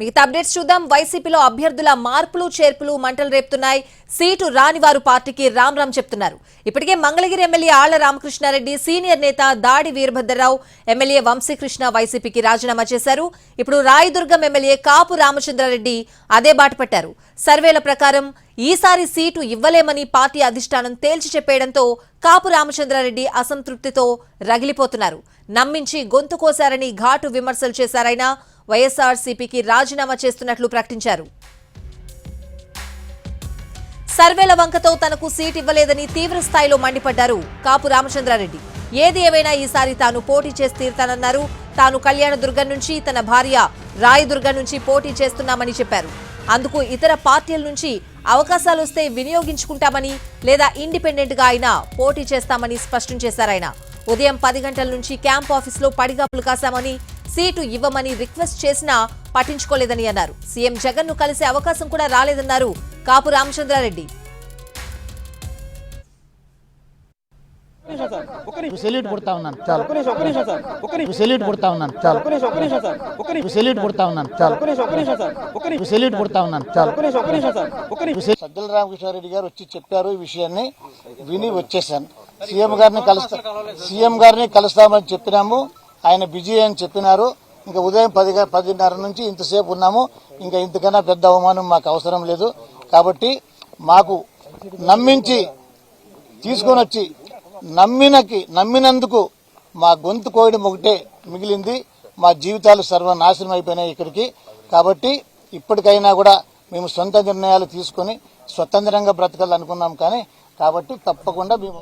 మిగతా అప్డేట్స్ చూద్దాం. వైసీపీలో అభ్యర్థుల మార్పులు చేర్పులు మంటలు రేపుతున్నాయి. సీటు రాని వారు పార్టీకి రామ్ రామ్ చెప్తున్నారు. ఇప్పటికే మంగళగిరి ఎమ్మెల్యే ఆళ్ళ రామకృష్ణారెడ్డి సీనియర్ నేత దాడి వీరభద్రరావు ఎమ్మెల్యే వంశీకృష్ణ వైసీపీకి రాజీనామా చేశారు. ఇప్పుడు రాయదుర్గం ఎమ్మెల్యే కాపు రామచంద్రారెడ్డి అదే బాట పట్టారు. సర్వేల ప్రకారం ఈసారి సీటు ఇవ్వలేమని పార్టీ అధిష్టానం తేల్చి చెప్పేయడంతో కాపు రామచంద్రారెడ్డి అసంతృప్తితో రగిలిపోతున్నారు. నమ్మించి గొంతు కోశారని ఘాటు విమర్శలు చేశారైనా వైఎస్ఆర్సీపీకి రాజీనామా చేస్తున్నట్లు ప్రకటించారు. సర్వేల వంకతో తనకు సీట్ ఇవ్వలేదని తీవ్ర స్థాయిలో మండిపడ్డారు కాపు రామచంద్రారెడ్డి. ఏది ఏమైనా ఈసారి తాను పోటీ చేసి తీరుతానన్నారు. తాను కళ్యాణదుర్గం నుంచి తన భార్య రాయదుర్గం నుంచి పోటీ చేస్తున్నామని చెప్పారు. అందుకు ఇతర పార్టీల నుంచి అవకాశాలు వస్తే వినియోగించుకుంటామని లేదా ఇండిపెండెంట్గా అయినా పోటీ చేస్తామని స్పష్టం చేశారాయన ఉదయం పది గంటల నుంచి క్యాంప్ ఆఫీస్లో పడిగాపులు కాశామని సీటు ఇవ్వమని రిక్వెస్ట్ చేసినా పట్టించుకోలేదని అన్నారు. సీఎం జగన్ను కలిసే అవకాశం కూడా రాలేదన్నారు కాపు రామచంద్రారెడ్డి. సెల్యూట్ కొడతా ఉన్నాను. చాలు సెల్యూట్ కొడతా ఉన్నాను. చాలు సెల్యూట్ కొడతా ఉన్నాను. చాలు సెల్యూట్ కొడతా చాలు సజ్జల రామకృష్ణారెడ్డి గారు వచ్చి చెప్పారు ఈ విషయాన్ని. విని వచ్చేసాను. సీఎం గారిని కలుస్తా సీఎం గారిని కలుస్తామని చెప్పినాము. ఆయన బిజీ అని చెప్పినారు. ఇంకా ఉదయం పది పదిన్నర నుంచి ఇంతసేపు ఉన్నాము. ఇంకా ఇంతకన్నా పెద్ద అవమానం మాకు అవసరం లేదు. కాబట్టి మాకు నమ్మించి తీసుకొని వచ్చి నమ్మినకి నమ్మినందుకు మా గొంతు కోయడం ఒకటే మిగిలింది. మా జీవితాలు సర్వనాశనం అయిపోయినాయి ఇక్కడికి. కాబట్టి ఇప్పటికైనా కూడా మేము సొంత నిర్ణయాలు తీసుకొని స్వతంత్రంగా బ్రతకాలనుకున్నాం కానీ కాబట్టి తప్పకుండా మేము